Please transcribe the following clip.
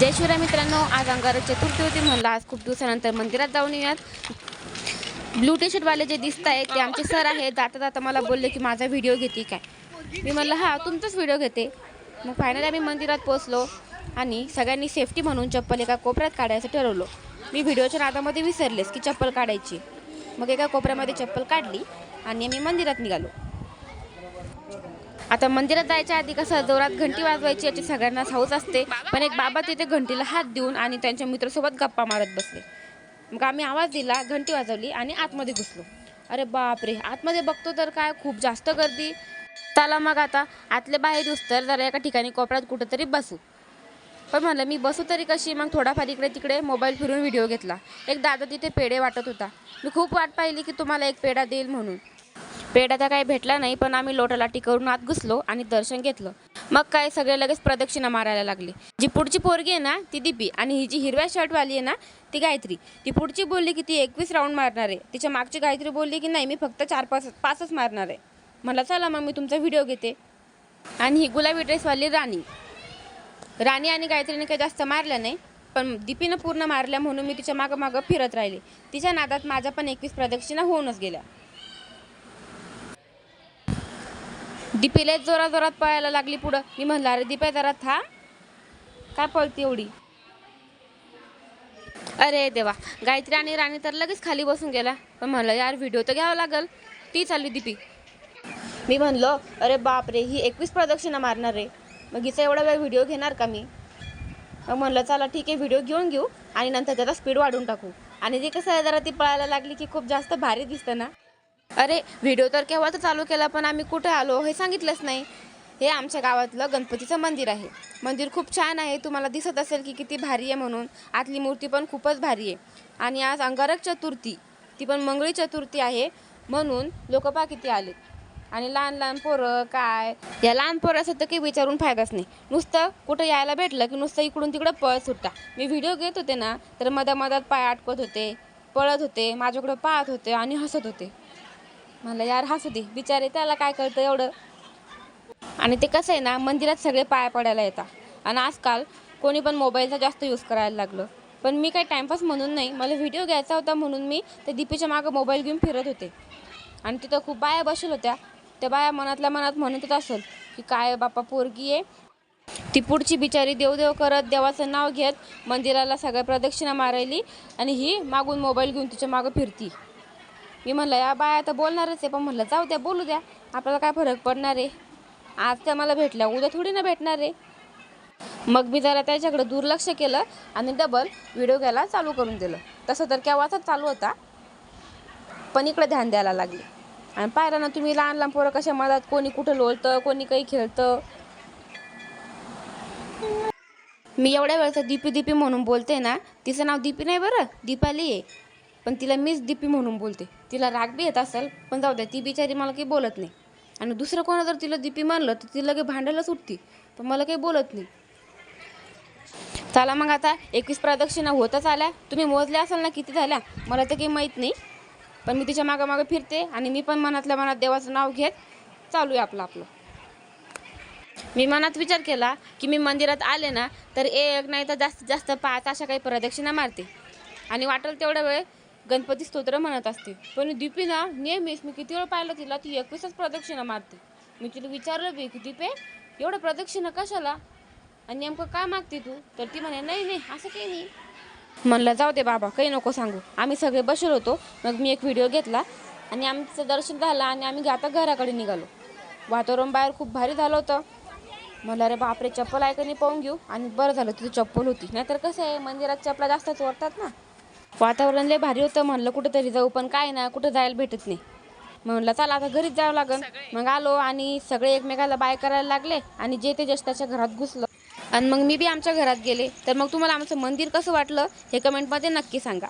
जय शिवराय मित्रांनो आज अंगारक चतुर्थी होती म्हणलं आज खूप दिवसानंतर मंदिरात जाऊन येऊयात. ब्लू टी शर्टवाले जे दिसत आहेत ते आमचे सर आहेत. जाता जाता मला बोलले की माझा व्हिडिओ घेते काय? मी म्हणलं हा तुमचाच व्हिडिओ घेते. मग फायनली आम्ही मंदिरात पोचलो आणि सगळ्यांनी सेफ्टी म्हणून चप्पल एका कोपऱ्यात काढायचं ठरवलं. मी व्हिडिओच्या नादामध्ये विसरलेस की चप्पल काढायची. मग एका कोपऱ्यामध्ये चप्पल काढली आणि आम्ही मंदिरात निघालो. आता मंदिरात जायच्या आधी कसं जोरात घंटी वाजवायची याची सगळ्यांना हौस असते. पण एक बाबा तिथे घंटीला हात देऊन आणि त्यांच्या मित्रासोबत गप्पा मारत बसले. मग आम्ही आवाज दिला घंटी वाजवली आणि आतमध्ये घुसलो. अरे बापरे आतमध्ये बघतो तर काय खूप जास्त गर्दी. त्याला मग आता आतले बाहेर तर जरा एका ठिकाणी कोपऱ्यात कुठंतरी बसू. पण म्हणलं मी बसू तरी कशी? मग थोडाफार इकडे तिकडे मोबाईल फिरून व्हिडिओ घेतला. एक दादा तिथे पेढे वाटत होता. मी खूप वाट पाहिली की तुम्हाला एक पेढा देईल म्हणून. पेढा तर काही भेटला नाही पण आम्ही लोटालाटी करून आत घुसलो आणि दर्शन घेतलं. मग काय सगळे लगेच प्रदक्षिणा मारायला लागले. जी पुढची पोरगी आहे ना ती दिपी आणि ही जी हिरव्या शर्टवाली आहे ना ती गायत्री. ती पुढची बोलली की ती एकवीस राऊंड मारणार आहे. तिच्या मागची गायत्री बोलली की नाही मी फक्त चार पाच पाचच मारणार आहे. मला चला मग मी तुमचा व्हिडिओ घेते. आणि ही गुलाबी ड्रेसवाली राणी. राणी आणि गायत्रीने काही जास्त मारलं नाही पण दीपीनं पूर्ण मारल्या म्हणून मी तिच्या मागं मागं फिरत राहिले. तिच्या नादात माझ्या पण एकवीस प्रदक्षिणा होऊनच गेल्या. दीपीला जोरात जोरात पळायला लागली पुढं. मी म्हणलं अरे दीपे जरा था काय पळती एवढी? अरे देवा गायत्री आणि राणी तर लगेच खाली बसून गेला. पण म्हणलं यार व्हिडिओ तर घ्यावा लागल. ती चालली दीपी. मी म्हणलो अरे बापरे ही एकवीस प्रदक्षिणा मारणार रे मग हिचा एवढा वेळ व्हिडिओ घेणार का मी? मग म्हणलं चला ठीक आहे व्हिडिओ घेऊन घेऊ आणि नंतर त्याचा स्पीड वाढून टाकू. आणि ते कसं आहे जरा ती पळायला लागली की खूप जास्त भारी दिसतं ना. अरे व्हिडिओ तर केव्हा तर चालू केला पण आम्ही कुठे आलो हे सांगितलंच नाही. हे आमच्या गावातलं गणपतीचं मंदिर आहे. मंदिर खूप छान आहे. तुम्हाला दिसत असेल की किती भारी आहे म्हणून. आतली मूर्ती पण खूपच भारी आहे. आणि आज अंगारक चतुर्थी ती पण मंगळी चतुर्थी आहे म्हणून लोक पा किती आले आणि लहान लहान पोरं काय? या लहान पोराचं तर काही विचारून फायदाच नाही. नुसतं कुठं यायला भेटलं की नुसतं इकडून तिकडं पळत सुटता मी व्हिडिओ घेत होते ना तर मधा मधात पाय अटकत होते पळत होते माझ्याकडं पाहत होते आणि हसत होते. मला यार हसू दे. बिचारे त्याला काय कळतं एवढं? आणि ते कसं आहे ना मंदिरात सगळे पाया पडायला येतात. आणि आजकाल कोणी पण मोबाईलचा जास्त यूज करायला लागलं. पण मी काही टाईमपास म्हणून नाही. मला व्हिडिओ घ्यायचा होता म्हणून मी त्या दीपीच्या मागं मोबाईल घेऊन फिरत होते. आणि तिथं खूप बाया बसेल होत्या. त्या बाया मनातल्या मनात म्हणतच असेल की काय बापा पोरगी आहे. ती पुढची बिचारी देवदेव करत देवाचं नाव घेत मंदिराला सगळ्या प्रदक्षिणा मारायली आणि ही मागून मोबाईल घेऊन तिच्या मागं फिरती. मी म्हणलं या बाया तर बोलणारच आहे पण म्हणलं जाऊ द्या बोलू द्या. आपल्याला काय फरक पडणार आहे? आज त्या मला भेटल्या उद्या थोडी ना भेटणार आहे. मग मी जरा त्याच्याकडे दुर्लक्ष केलं आणि डबल व्हिडिओ घ्यायला चालू करून दिलं. तसं तर केव्हाचाच चालू होता पण इकडे ध्यान द्यायला लागले. आणि पाहिलं ना तुम्ही लहान लहान पोरं कशा मधात कोणी कुठं लोळतं कोणी काही खेळतं. मी एवढ्या वेळचं दीपी दीपी म्हणून बोलते ना तिचं नाव दीपी नाही बरं? दीपाली आहे. पण तिला मीच दीपी म्हणून बोलते. तिला राग बी येत असेल पण जाऊ द्या ती बिचारी मला काही बोलत नाही. आणि दुसरं कोणा जर तिला दीपी म्हणलं तर तिला काही भांडायला सुटती पण मला काही बोलत नाही. चला मग आता एकवीस प्रदक्षिणा होतच आल्या. तुम्ही मोजल्या असाल ना किती झाल्या? मला तर काही माहीत नाही. पण मी तिच्या मागामागे फिरते आणि मी पण मनातल्या मनात देवाचं नाव घेत चालू आहे आपलं आपलं. मी मनात विचार केला की मी मंदिरात आले ना तर एक नाही तर जास्तीत जास्त पाच अशा काही प्रदक्षिणा मारते. आणि वाटेल तेवढा वेळ गणपती स्तोत्र म्हणत असते. पण दीपी ना नेहमीच मी किती वेळ पाहिलं तिला ती एकवीसच प्रदक्षिणा मारते. मी तिला विचारलं बी की दीपे एवढं प्रदक्षिणा कशाला? आणि नेमकं काय मागते तू? तर ती म्हणे नाही नाही असं काही नाही. म्हणलं जाऊ दे बाबा काही नको सांगू. आम्ही सगळे बसलो होतो मग मी एक व्हिडिओ घेतला आणि आमचं दर्शन झालं आणि आम्ही आता घराकडे निघालो. वातावरण बाहेर खूप भारी झालं होतं. म्हणलं अरे बापरे चप्पल आहे पाहून घेऊ? आणि बरं झालं तिथं चप्पल होती. नाहीतर कसं आहे मंदिरात चपला जास्त चोरतात ना. वातावरण लय भारी होतं म्हणलं कुठंतरी जाऊ पण काय ना कुठं जायला भेटत नाही. म्हणलं चला आता घरीच जावं लागेल मग आलो आणि सगळे एकमेकाला बाय करायला लागले आणि जे ते जस्ट घरात घुसलं. आणि मग मी बी आमच्या घरात गेले. तर मग तुम्हाला आमचं मंदिर कसं वाटलं हे कमेंटमध्ये नक्की सांगा.